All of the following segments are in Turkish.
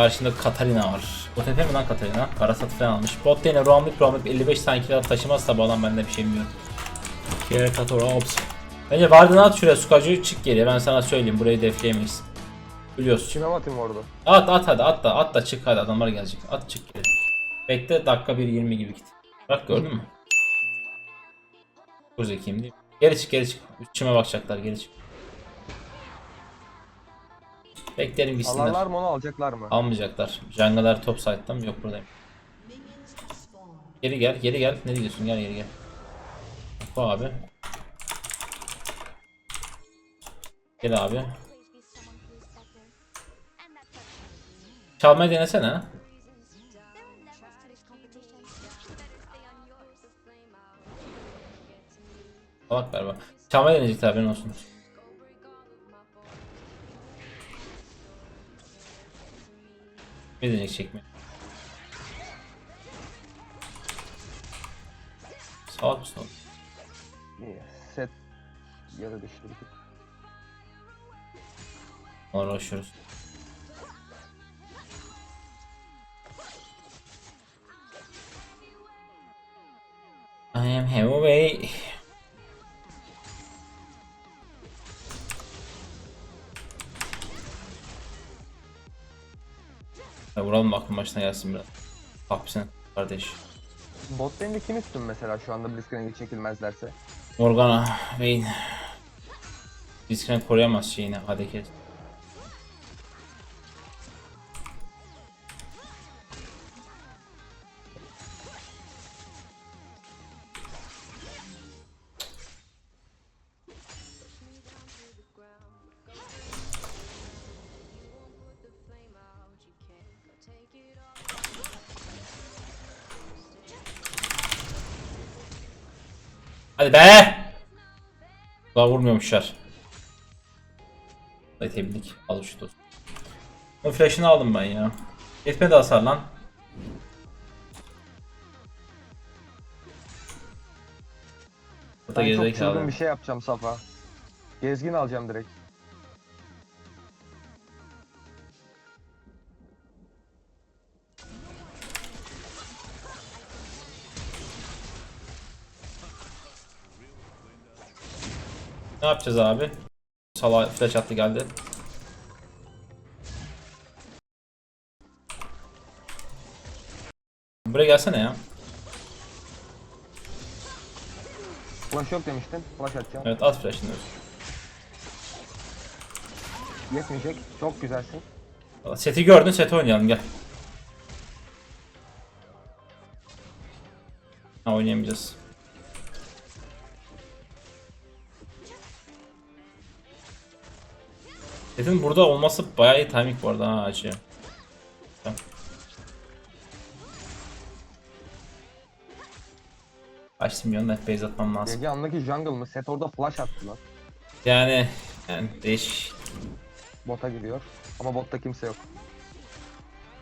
Karşında Katarina var. O tepe mi lan Katarina? Karasat falan almış. Bot lane'e roamlık roamlık 55 tane kill taşımazsa bu adam bende bir şey bilmiyorum. Kere Kator Ops. Bence vardığını at şuraya Sukacı çık geriye ben sana söyleyeyim burayı defleyemeyiz. Biliyorsun. Kime atayım orada? At at hadi at da at da çık hadi adamlar gelecek. At çık geri. Bekle dakika 1.20 gibi git. Bak gördün mü? Bu zekiyim değil mi? Geri çık geri çık. Üstüme bakacaklar geri çık. Beklerim gitsinler. Alarlar mı onu alacaklar mı? Almayacaklar. Jungle'lar top side'da mı? Yok buradayım. Geri gel, geri gel. Ne diyorsun? Gel geri gel. Bu abi. Gel abi. Çalmayı denesene. Salak galiba. Çalmayı deneyecekler haberin olsun. Ne deneyecek çekme. Mısın oğlum? İyi. Set yarı. Ona uğraşıyoruz. I am heavyweight. Ya vuralım aklın başına gelsin biraz. Bak bir sen kardeş. Bot lane'de kim üstün mesela şu anda Blitzcrank'e çekilmezlerse? Morgana, Vayne. Blitzcrank koruyamaz şeyini, Hadeket. Hadi be! Daha vurmuyormuşlar. Hadi tebrik. Al şu dost. O flash'ını aldım ben ya. Yetmedi hasar lan. Ata Ben çok çılgın bir şey yapacağım Safa. Gezgin alacağım direkt. Yapacağız abi? Sala flash attı geldi. Buraya gelsene ya. Flash yok demiştin. Flash atacağım. Evet at flash'ını. Yetmeyecek. Çok güzelsin. Seti gördün seti oynayalım gel. Ha oynayamayacağız. Setin burada olması bayağı iyi timing bu arada ha acı. Tamam. Açtım yanında base atmam lazım. Gege andaki jungle mı? Set orada flash attı lan. Yani yani değiş. Bota gidiyor. Ama botta kimse yok.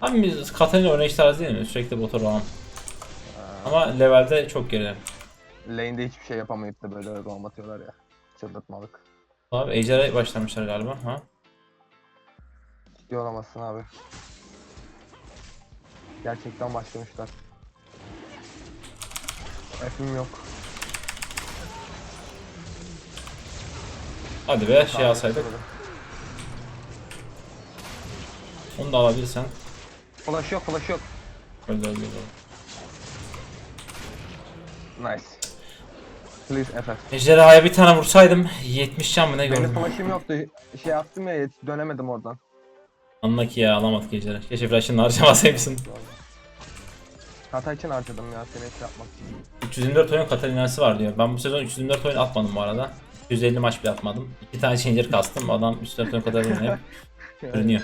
Abi biz Katarina oynayış tarzı değil mi? Sürekli bota roam. Ama levelde çok geri. Lane'de hiçbir şey yapamayıp da böyle roam atıyorlar ya. Çıldırtmalık. Abi Ejder'e başlamışlar galiba. Ha? Ciddi olamazsın abi. Gerçekten başlamışlar. F'im yok. Hadi be şey Tahmin alsaydık. edemedim. Onu da alabilirsen. Flash yok, flash yok. Öldü öldü. öldü. Nice. Please FF. Ejderhaya bir tane vursaydım 70 can mı ne Benim gördüm. flash'im yoktu. Şey yaptım ya yet- dönemedim oradan. Anla ki ya alamadık Ejderha. Keşke flash'ını harcamasaymışsın. Hata için harcadım ya seni yapmak için. 324 oyun Katarina'sı var diyor. Ben bu sezon 324 oyun atmadım bu arada. 150 maç bile atmadım. İki tane changer kastım. Adam 304 oyun kadar oynuyor. Görünüyor.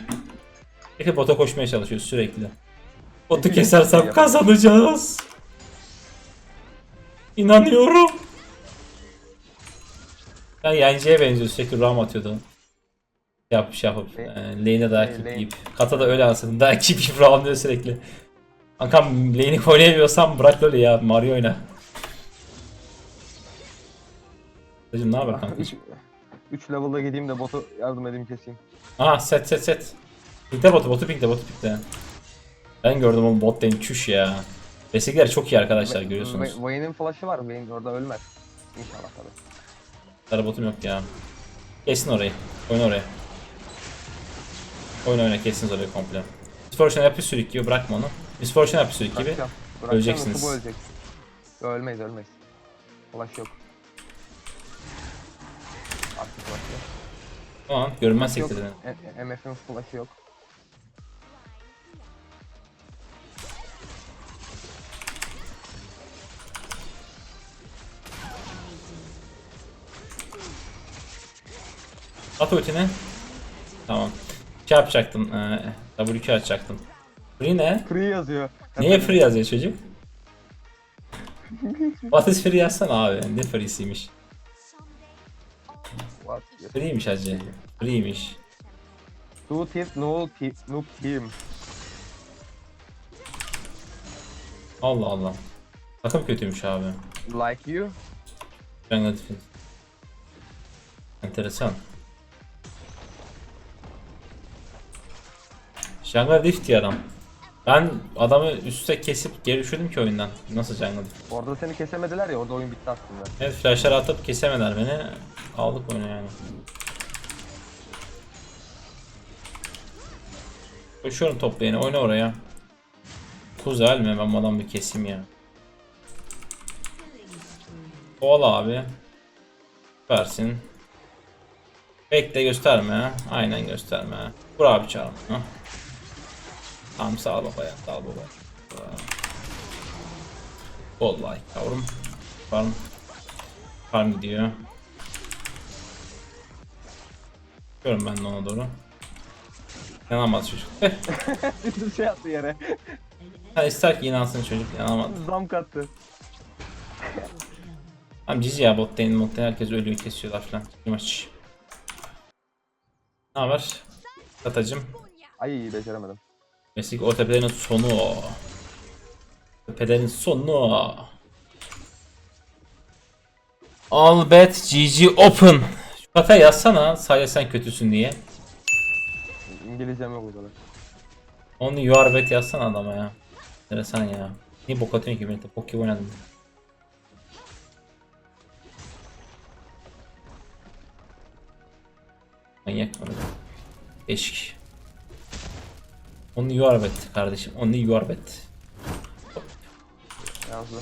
Peki bota koşmaya çalışıyor sürekli. Botu kesersem kazanacağız. İnanıyorum. Ben yenciye benziyor sürekli ram atıyordu. Yap şey yapıp e, lane'e daha Ne, kitleyip. Kata da öyle anladım. Daha kip ram diyor sürekli. Kankam lane'i oynayamıyorsan bırak öyle ya Mario oyna. Hacım ne haber kanka? 3 level'da gideyim de botu yardım edeyim keseyim. Aha set set set. Pinkte botu, botu pinkte, botu pinkte. Ben gördüm o bot lane çüş ya. Destekler çok iyi arkadaşlar görüyorsunuz. Va- Vayne'in flash'ı var. Vayne orada ölmez. İnşallah tabii. Sarı botum yok ya. Kesin orayı. Oyna oraya. Oyna oyna kesiniz orayı komple. Misfortune yapı sürük gibi bırakma onu. Misfortune yapı sürük gibi. Bırakacağım. Bırakacağım, öleceksiniz. Kubu ölecek. Ölmeyiz ölmeyiz. Flash yok. Artık flash yok. Tamam görünmez Yok. sektirdi. E- MF'in flash'ı yok. At ultini. Tamam. Şey yapacaktım. E, W2 açacaktım. Free ne? Free yazıyor. Niye free yazıyor çocuk? What is free yazsana abi. Ne free'siymiş. What? Free'ymiş hacı. Free'ymiş. Two tips, no tip, noob team. Allah Allah. Takım kötüymüş abi. Like you. Defense. Enteresan. Jungle Diff diye adam. Ben adamı üste kesip geri düşürdüm ki oyundan. Nasıl Jungle Diff? Orada seni kesemediler ya orada oyun bitti aslında. Evet flashları atıp kesemediler beni. Aldık oyunu yani. Koşuyorum top lane'e oyna oraya. Kuzel mi? Ben bu adamı bir keseyim ya. Kovala abi. Versin. Bekle gösterme. Aynen gösterme. Vur abi. Hah. Tamam sağ ol baba ya. Sağ baba. Vallahi yavrum. Farm. Farm gidiyor. Görüyorum ben de ona doğru. Yanamaz çocuk. Bir şey attı yere. ha, ister ki inansın çocuk yanamaz. Zam kattı. Tamam cici ya bot lane bot lane herkes ölüyor kesiyorlar falan. Maç. Ne haber? Katacım. Ay beceremedim. Meslek o tepelerin sonu. Tepelerin sonu. Albet GG Open. Şu kata yazsana sadece sen kötüsün diye. İngilizcem yok o kadar. Onu you are bad yazsana adama ya. Enteresan ya. Niye bok atıyorsun ki beni? Bok gibi oynadım. Manyak mı? Eşik. Onu you are kardeşim. Onu you are. Yazdı.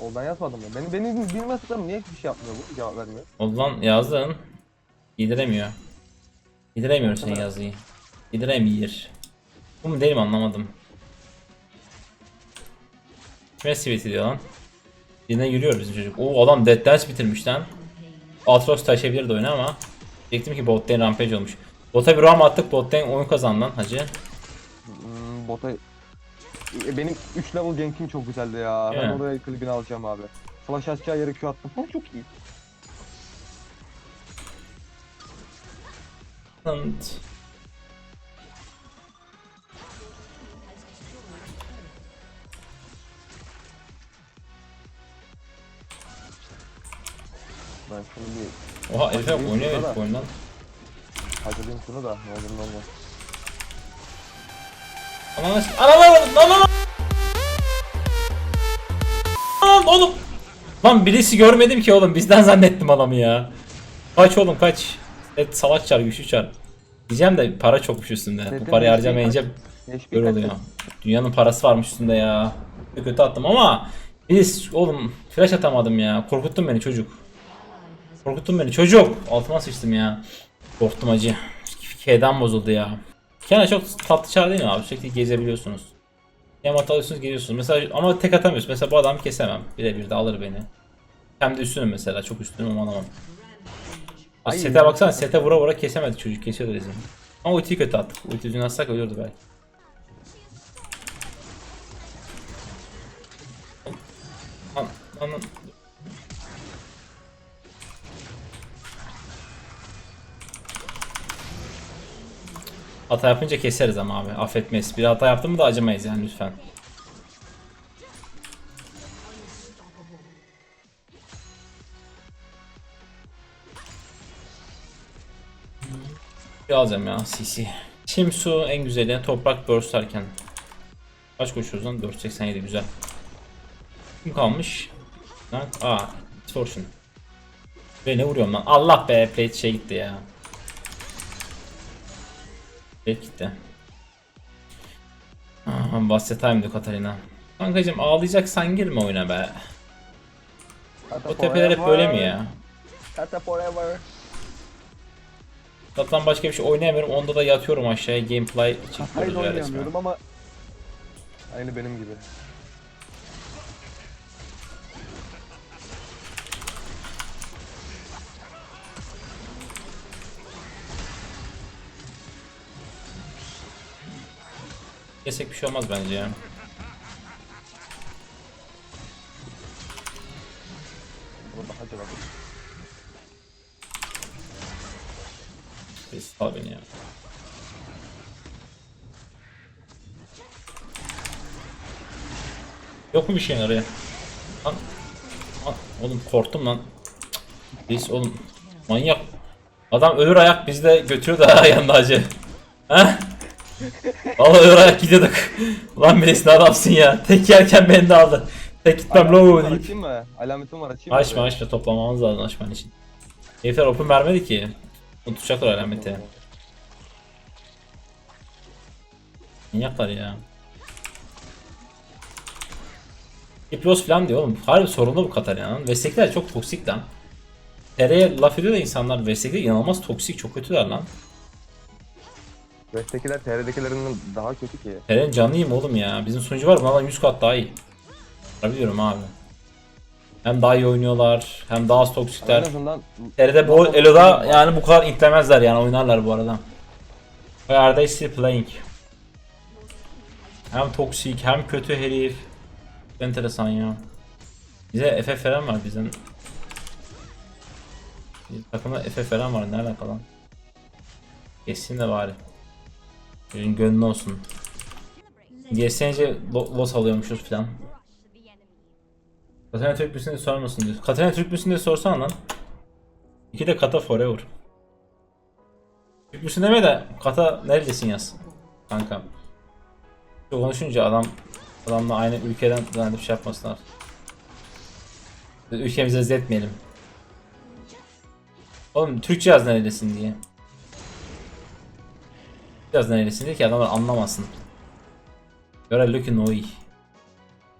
O ben yazmadım ya. Beni beni bilmezsem niye hiçbir şey yapmıyor bu? Cevap vermiyor. Ulan yazdın. Yediremiyor. Yediremiyor senin yazıyı. Yediremiyor. Bu mu değil mi anlamadım. Kime sivit ediyor lan? Birine yürüyor bizim çocuk. Oo adam Dead Dance bitirmiş lan. Atros taşıyabilirdi oyunu ama. Diyecektim ki bot lane rampage olmuş. Bota bir roam attık bot lane oyun kazandı lan hacı. Hmm, bota... E, Benim 3 level gank'im çok güzeldi ya. Ben oraya klibini alacağım abi. Flash açacağı yere Q attım. Ha, çok iyi. And... Ben şunu bir Oha Efe oynuyor herif da. oyundan. hazırlayayım şunu da ne olur ne olmaz. Ananı s- Ananı lan oğlum. Lan birisi görmedim ki oğlum bizden zannettim adamı ya. Kaç oğlum kaç. Evet salak çar güçlü çar. Diyeceğim de para çokmuş üstünde. Bu Zaten parayı şey harcamayınca böyle kaç- oluyor. Dünyanın parası varmış üstünde ya. Kötü attım ama biz oğlum flash atamadım ya. Korkuttun beni çocuk. Korkuttun beni çocuk. Altıma sıçtım ya. Korktum acı. K'den bozuldu ya. Kenan çok tatlı çar değil mi abi? Sürekli gezebiliyorsunuz. Yamat alıyorsunuz geliyorsunuz. Mesela ama tek atamıyorsun. Mesela bu adamı kesemem. Birebir de alır beni. Hem de üstünüm mesela. Çok üstünüm ama alamam. Ay. Sete baksana. Sete vura vura kesemedi çocuk. Kesiyordu bizim. Ama ultiyi kötü attık. Ulti düzgün atsak ölürdü belki. Lan Hata yapınca keseriz ama abi. Affetmeyiz. Bir hata yaptın mı da acımayız yani lütfen. Bir alacağım ya CC. Çim su en güzeli. Toprak burst erken. Kaç koşuyoruz lan? 487 güzel. Kim kalmış? Lan, aa, Fortune. Ve ne vuruyorum lan? Allah be, plate şey gitti ya. Gitti. Aha, diyor Katarina. Kankacım ağlayacaksan girme oyuna be. Kata O tepeler hep böyle mi ya? Kata forever. Zaten başka bir şey oynayamıyorum. Onda da yatıyorum aşağıya. Gameplay Hayır ya resmen. oynayamıyorum ama aynı benim gibi. Yesek bir şey olmaz bence ya. Burada hadi bakalım. Bir sal beni ya. Yok mu bir şeyin araya? Lan. Lan, Oğlum korktum lan. Biz oğlum manyak. Adam ölür ayak biz de götürüyor da yanında acı. He? Vallahi ölür ayak gidiyorduk. Ulan birisi ne adamsın ya. Tek yerken beni de aldı. Tek gitmem low deyip. Açayım mı? Alametim var açayım mı? Açma açma toplamamız lazım açman için. Herifler open vermedi ki. Unutacaklar alameti. Manyaklar ya. Hiplos falan diyor oğlum. Harbi sorunlu bu Katarina'nın. Vestekler çok toksik lan. TR'ye laf ediyor da insanlar Vestekler inanılmaz toksik çok kötüler lan. West'tekiler TR'dekilerinden daha kötü ki. TR'nin canlıyım oğlum ya. Bizim sunucu var bunlardan 100 kat daha iyi. Biliyorum abi. Hem daha iyi oynuyorlar hem daha az En toksikler. azından TR'de bu Elo'da yani bu kadar intlemezler yani oynarlar bu arada. Why are they still playing? Hem toksik hem kötü herif. Enteresan ya. Bize FF falan var bizim. Bizim takımda FF falan var ne alaka lan? Geçsin de bari. Çocuğun gönlü olsun. GSNC lo- loss alıyormuşuz falan. Katarina Türk müsün sormasın diyor. Katarina Türk müsün diye sorsana lan. İki de kata forever. Türk müsün deme de kata neredesin yaz. Kanka. Çok konuşunca adam adamla aynı ülkeden zannedip şey yapmasınlar. Ülkemize eziyet etmeyelim. Oğlum Türkçe yaz neredesin diye. Neredesin diye ki adamlar anlamasın. You're looking away.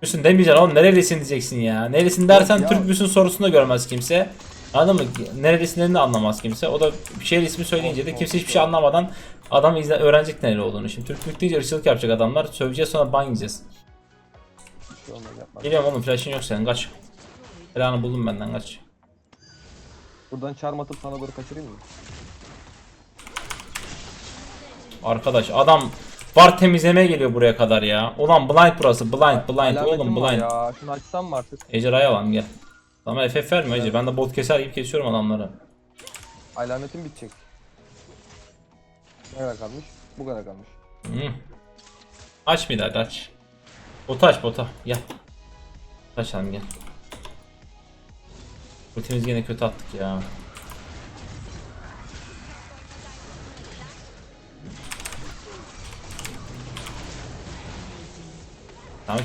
Müsün demeyeceksin oğlum neredesin diyeceksin ya. Neredesin dersen Ya- Türk müsün sorusunu da görmez kimse. Anladın mı? Nerelisinden de anlamaz kimse. O da bir şehir ismi söyleyince de kimse hiçbir şey anlamadan adam izle öğrenecek nereli olduğunu. Şimdi Türk Türk deyince ırkçılık yapacak adamlar. Söveceğiz sonra ban yiyeceğiz. Geliyorum oğlum flash'ın yok senin kaç. Belanı buldum benden kaç. Buradan charm atıp sana doğru kaçırayım mı? Arkadaş adam var temizlemeye geliyor buraya kadar ya. Ulan blind burası blind blind oğlum blind. Ya şunu açsam mı artık? Ejderhaya alalım gel. Ama FF vermiyor Ece. Ben de bot keser gibi kesiyorum adamları. Alametim bitecek. Ne kadar kalmış? Bu kadar kalmış. Hı. Aç bir daha aç. Bota aç bota. Gel. Açalım gel. Ultimiz yine kötü attık ya.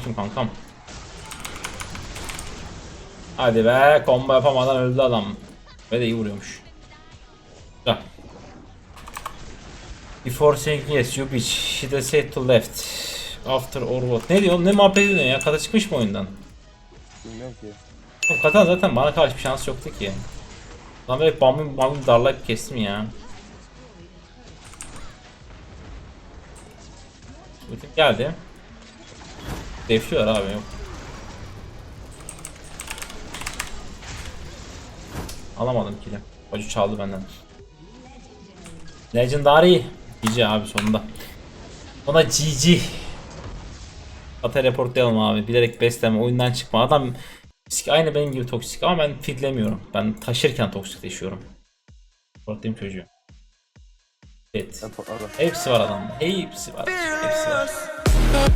Kim kankam? Hadi be combo yapamadan öldü adam. Ve de iyi vuruyormuş. Güzel. Before saying yes, you bitch. She de said to left. After or what? Ne diyor? Ne muhabbet ediyorsun ya? Kata çıkmış mı oyundan? Bilmiyorum ki. Oğlum zaten bana karşı bir şans yoktu ki. Lan böyle bambim bambim darlayıp kestim ya. Ultim geldi. Defliyor abi yok. Alamadım kili. Hoca çaldı benden. Legendary. GG abi sonunda. Ona GG. Ata reportlayalım abi. Bilerek besleme. Oyundan çıkma. Adam. Aynı benim gibi toksik ama ben fidlemiyorum. Ben taşırken toksikleşiyorum. Reportlayayım çocuğu. Evet. Hepsi var adamda. Hepsi var. Hepsi var. Yeah.